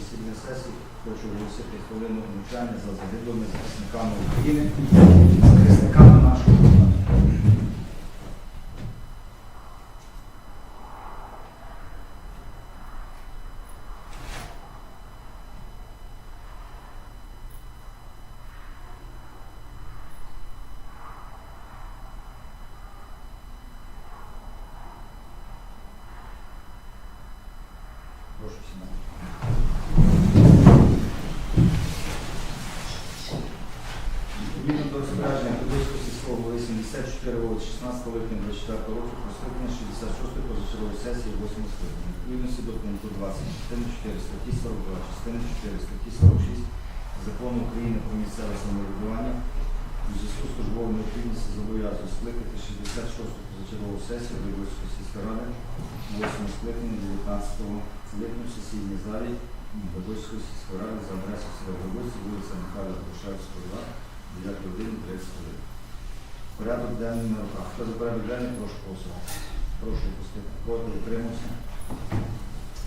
сесії хочу оголосити хвилину мовчання за загиблими захисниками України, захисниками нашого парламенту. Прошу сідати. Відповідно до розпорядження Подільського сільського голови 74 від 16 липня 24 року про скликання 66-ї позачергової сесії 8 скликання. Відповідності до пункту 20 частини 4 статті 42, частини 4 статті 46 Закону України про місцеве самоврядування у зв'язку з службовою необхідністю зобов'язую скликати 66-ту позачергову сесію Виборської сільської ради 8 скликання 19 липня в сесійній залі Виборської сільської ради за адресою Виборці, вулиця Михайла Грушевського, 2, 9 годин 30 хвилин. Порядок денний на руках. Хто за порядок денний, прошу голосувати. Прошу пустити. Проти утримався.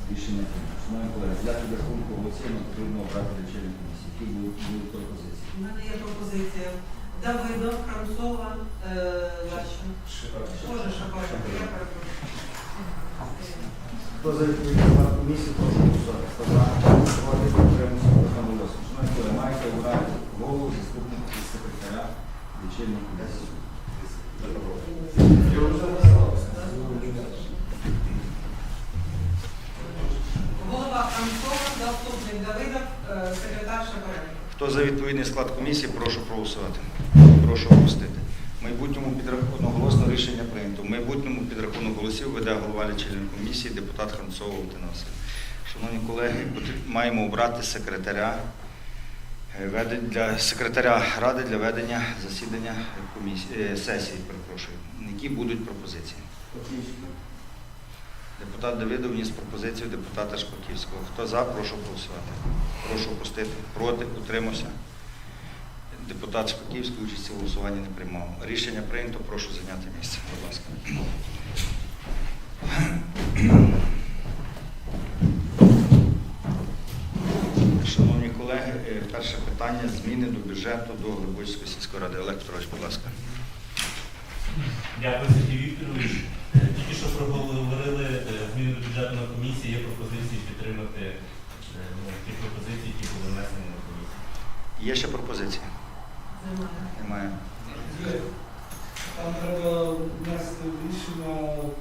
Рішення прийнято. Шановні колеги, для підрахунку голосів нам потрібно обрати лічильні комісії. Які будуть, будуть пропозиції? У мене є пропозиція. Давидов, Францова, е, Лащин. Боже, я перепрошую. Хто за відповідний склад комісії, прошу голосувати. Хто за, проти, утримався, одноголосно. Шановні колеги, маєте обрати голову, заступника і секретаря Голова Францова, заступник Давидов, е, секретар Шапаренко. Хто за відповідний склад комісії, прошу проголосувати. Прошу опустити. В майбутньому підрахунку одноголосно рішення прийнято. В майбутньому підрахунок голосів веде голова лічильної комісії, депутат Хранцова Валентина Шановні колеги, маємо обрати секретаря для секретаря ради для ведення засідання комісії е, сесії. Перепрошую. Які будуть пропозиції? Депутат Давидов вніс пропозицію депутата Шпаківського. Хто за, прошу голосувати. Прошу опустити. Проти, утримався. Депутат Шпаківський участі в голосуванні не приймав. Рішення прийнято, прошу зайняти місце. Будь ласка. Перше питання зміни до бюджету до Глибоцької сільської ради. Олег Петрович, будь ласка. Дякую, Сергій Вікторович. Тільки що проговорили е, зміни до бюджетної комісії, є пропозиції підтримати е, ну, ті пропозиції, які були внесені на комісії. Є ще пропозиції? Немає. Немає. Є. Там треба внести в рішення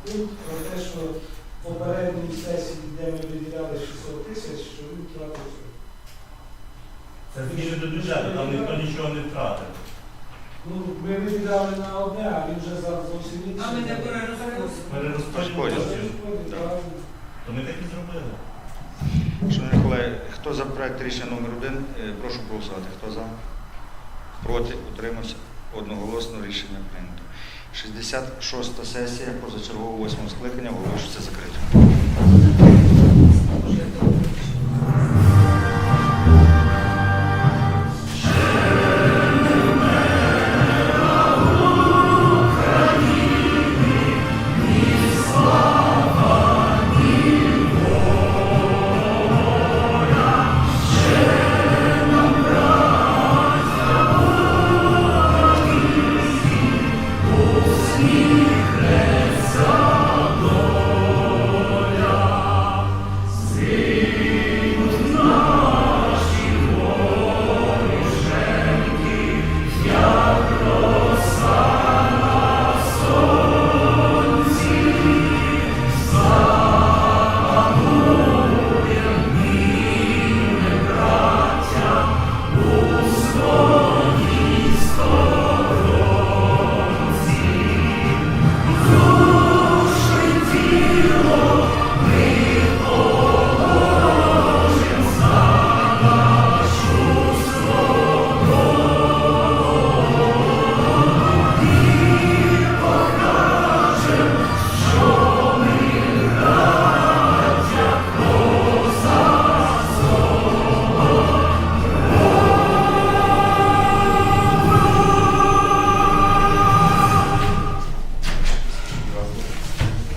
пункт про те, що в попередній сесії, де ми виділяли 600 тисяч, що він втратив. все. Це зміни до бюджету, там ніхто нічого не втратив. Ну, ми виділяли на одне, а він вже зараз зовсім інше. Нам іде перерозподіл. Перерозподіл Розподіл. коштів. Да. Правильно. То ми так і зробили. Шановні колеги, хто за проект рішення номер один, е, прошу голосувати. Хто за? Проти? Утримався? Одноголосно рішення прийнято. 66 сесія позачергового 8 скликання оголошується закритою. Spirit.